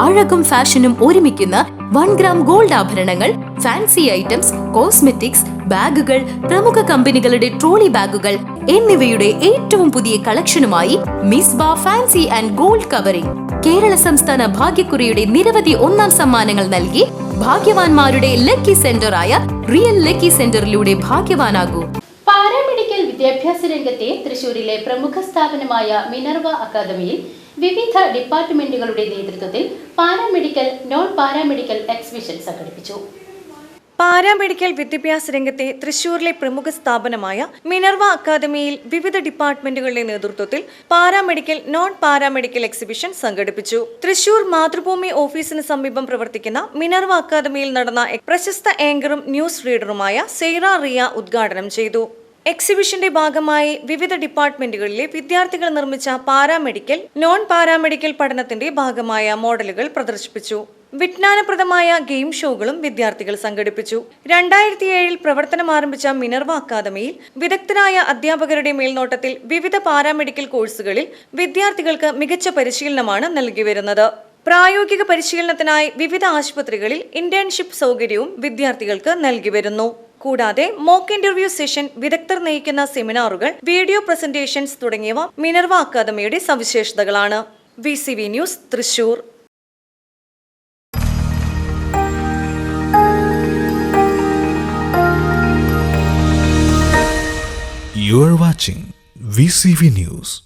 അഴകും ഫാഷനും ഒരുമിക്കുന്ന one gram gold ആഭരണങ്ങൾ ഫാൻസി ഐറ്റംസ് കോസ്മെറ്റിക്സ് ബാഗുകൾ പ്രമുഖ കമ്പനികളുടെ ട്രോളി ബാഗുകൾ എന്നിവയുടെ ഏറ്റവും പുതിയ കളക്ഷനുമായി Misba fancy and gold covering. Kerala സംസ്ഥാന ഭാഗ്യക്കുറിയുടെ നിരവധി ഒന്നാം സമ്മാനങ്ങൾ നൽകി ഭാഗ്യവാന്മാരുടെ ലക്കി സെന്ററായ റിയൽ ലക്കി സെന്ററിലൂടെ ഭാഗ്യവാനാകൂ. പാരാമെഡിക്കൽ വിദ്യാഭ്യാസ രംഗത്തെ തൃശൂരിലെ പ്രമുഖ സ്ഥാപനമായ മിനർവ അക്കാദമിയിൽ വിവിധ ഡിപ്പാർട്ട്മെന്റുകളുടെ നേതൃത്വത്തിൽ പാരാമെഡിക്കൽ നോൺ പാരാമെഡിക്കൽ എക്സിബിഷൻ സംഘടിപ്പിച്ചു. പാരാമെഡിക്കൽ വിദ്യാഭ്യാസ രംഗത്തെ തൃശൂരിലെ പ്രമുഖ സ്ഥാപനമായ മിനർവ അക്കാദമിയിൽ വിവിധ ഡിപ്പാർട്ട്മെന്റുകളുടെ നേതൃത്വത്തിൽ പാരാമെഡിക്കൽ നോൺ പാരാമെഡിക്കൽ എക്സിബിഷൻ സംഘടിപ്പിച്ചു. തൃശൂർ മാതൃഭൂമി ഓഫീസിന് സമീപം പ്രവർത്തിക്കുന്ന മിനർവ അക്കാദമിയിൽ നടന്ന പ്രശസ്ത ആങ്കറും ന്യൂസ് റീഡറുമായ സെയ്റ റിയ ഉദ്ഘാടനം ചെയ്തു. എക്സിബിഷന്റെ ഭാഗമായി വിവിധ ഡിപ്പാർട്ട്മെന്റുകളിലെ വിദ്യാർത്ഥികൾ നിർമ്മിച്ച പാരാമെഡിക്കൽ നോൺ പാരാമെഡിക്കൽ പഠനത്തിന്റെ ഭാഗമായ മോഡലുകൾ പ്രദർശിപ്പിച്ചു. വിജ്ഞാനപ്രദമായ ഗെയിം ഷോകളും വിദ്യാർത്ഥികൾ സംഘടിപ്പിച്ചു. രണ്ടായിരത്തി ഏഴിൽ പ്രവർത്തനം ആരംഭിച്ച മിനർവ അക്കാദമിയിൽ വിദഗ്ധരായ അധ്യാപകരുടെ മേൽനോട്ടത്തിൽ വിവിധ പാരാമെഡിക്കൽ കോഴ്സുകളിൽ വിദ്യാർത്ഥികൾക്ക് മികച്ച പരിശീലനമാണ് നൽകി വരുന്നത് പ്രായോഗിക പരിശീലനത്തിനായി വിവിധ ആശുപത്രികളിൽ ഇന്റേൺഷിപ്പ് സൗകര്യവും വിദ്യാർത്ഥികൾക്ക് നൽകി വരുന്നു കൂടാതെ മോക്ക് ഇന്റർവ്യൂ സെഷൻ വിദഗ്ധർ നയിക്കുന്ന സെമിനാറുകൾ വീഡിയോ പ്രസന്റേഷൻസ് തുടങ്ങിയവ മിനർവ അക്കാദമിയുടെ സവിശേഷതകളാണ് V C V news Thrissur You are watching VCV News.